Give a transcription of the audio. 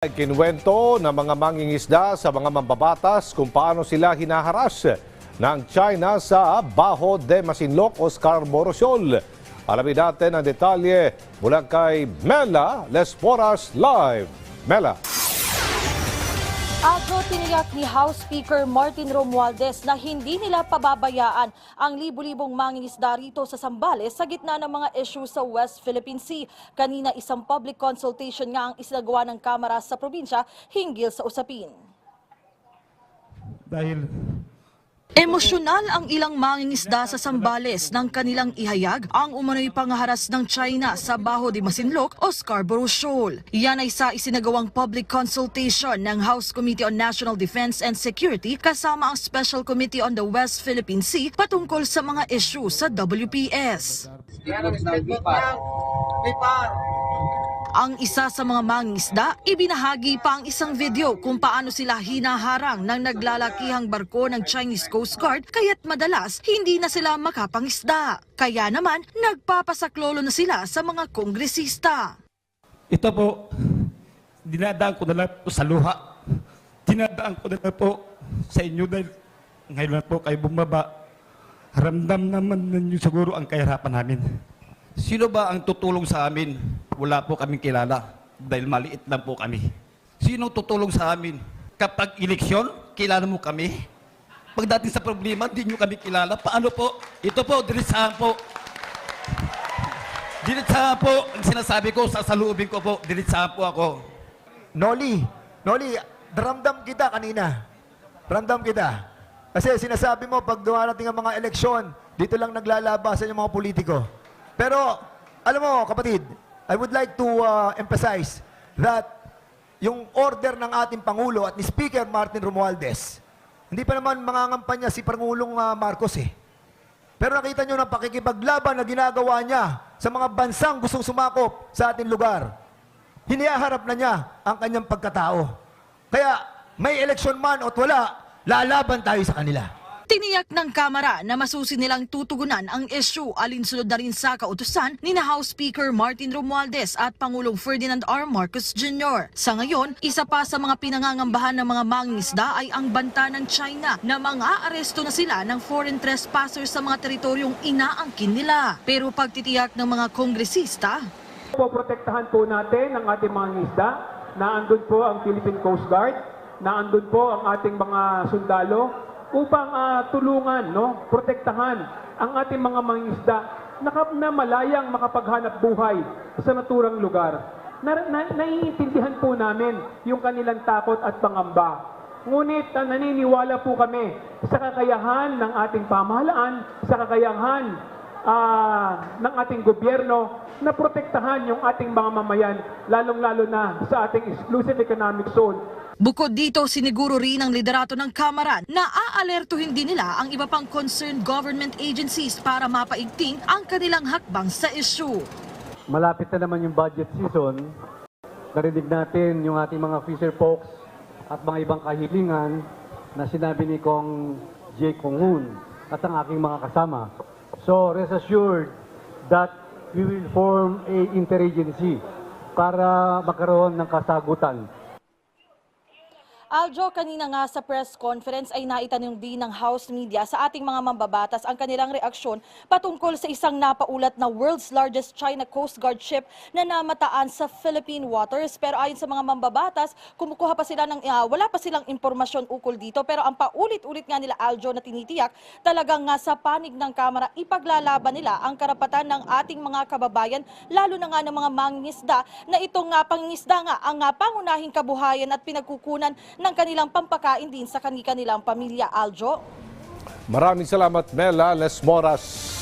Kinwento ng mga mangingisda sa mga mambabatas kung paano sila hinaharas ng China sa Baho de Masinloc o Scarborough. Alamin natin ang detalye mula kay Mela Lesporas Live. Mela. Agro tiniyak ni House Speaker Martin Romualdez na hindi nila pababayaan ang libu-libong mangingisda rito sa Sambales sa gitna ng mga issue sa West Philippine Sea. Kanina isang public consultation nga ang isinagawa ng Kamara sa probinsya hinggil sa usapin. Dahil Emosyonal ang ilang mangingisda sa Sambales nang kanilang ihayag ang umano'y pangaharas ng China sa Baho de Masinloc o Scarborough Shoal. Yan ay sa isinagawang public consultation ng House Committee on National Defense and Security kasama ang Special Committee on the West Philippine Sea patungkol sa mga issue sa WPS. Ang isa sa mga mangisda, ibinahagi pa ang isang video kung paano sila hinaharang ng naglalakihang barko ng Chinese Coast Guard kaya't madalas hindi na sila makapangisda. Kaya naman, nagpapasaklolo na sila sa mga kongresista. ito po, dinadaan ko na lang po sa luha. Dinadaan ko na lang po sa inyo dahil ngayon na po kayo bumaba. Ramdam naman ninyo siguro ang kahirapan namin. Sino ba ang tutulong sa amin? Wala po kaming kilala dahil maliit lang po kami. Sino tutulong sa amin? Kapag eleksyon, kilala mo kami? Pagdating sa problema, di nyo kami kilala. Paano po? Ito po, diritsahan po. Diritsahan po, ang sinasabi ko, sasaluubin ko po, diritsahan po ako. Noli, Noli, daramdam kita kanina. Daramdam kita. Kasi sinasabi mo, pag dumarating ang mga eleksyon, dito lang naglalabasan yung mga politiko. Pero, alam mo, kapatid, I would like to uh, emphasize that yung order ng ating Pangulo at ni Speaker Martin Romualdez, hindi pa naman mangangampanya si Pangulong uh, Marcos eh. Pero nakita nyo ng pakikipaglaban na ginagawa niya sa mga bansang gustong sumakop sa ating lugar. Hiniharap na niya ang kanyang pagkatao. Kaya may eleksyon man o wala, lalaban tayo sa kanila. Tiniyak ng Kamara na masusi nilang tutugunan ang issue alinsunod na rin sa kautusan ni na House Speaker Martin Romualdez at Pangulong Ferdinand R. Marcos Jr. Sa ngayon, isa pa sa mga pinangangambahan ng mga mangingisda ay ang banta ng China na mga aresto na sila ng foreign trespassers sa mga teritoryong inaangkin nila. Pero pagtitiyak ng mga kongresista, Poprotektahan po natin ang ating mga isda na andun po ang Philippine Coast Guard, na andun po ang ating mga sundalo upang ah, tulungan, no, protektahan ang ating mga mangingisda na, na malayang makapaghanap buhay sa naturang lugar. Na, na, naiintindihan po namin yung kanilang takot at pangamba. Ngunit ah, naniniwala po kami sa kakayahan ng ating pamahalaan, sa kakayahan ah, ng ating gobyerno na protektahan yung ating mga mamayan, lalong-lalo na sa ating exclusive economic zone. Bukod dito, siniguro rin ng liderato ng Kamara na aalertuhin din nila ang iba pang concerned government agencies para mapaigting ang kanilang hakbang sa issue. malapit na naman yung budget season, narinig natin yung ating mga fisher folks at mga ibang kahilingan na sinabi ni Kong J. Kongun at ang aking mga kasama. So rest assured that we will form a interagency para magkaroon ng kasagutan Aljo, kanina nga sa press conference ay naitanong din ng House Media sa ating mga mambabatas ang kanilang reaksyon patungkol sa isang napaulat na world's largest China Coast Guard ship na namataan sa Philippine waters. Pero ayon sa mga mambabatas, kumukuha pa sila ng, ah, wala pa silang impormasyon ukol dito. Pero ang paulit-ulit nga nila Aljo na tinitiyak, talagang nga sa panig ng Kamara, ipaglalaban nila ang karapatan ng ating mga kababayan, lalo na nga ng mga mangingisda, na itong nga pangingisda nga ang nga pangunahing kabuhayan at pinagkukunan ng kanilang pampakain din sa kanilang pamilya. Aljo? Maraming salamat Mela Lesmoras.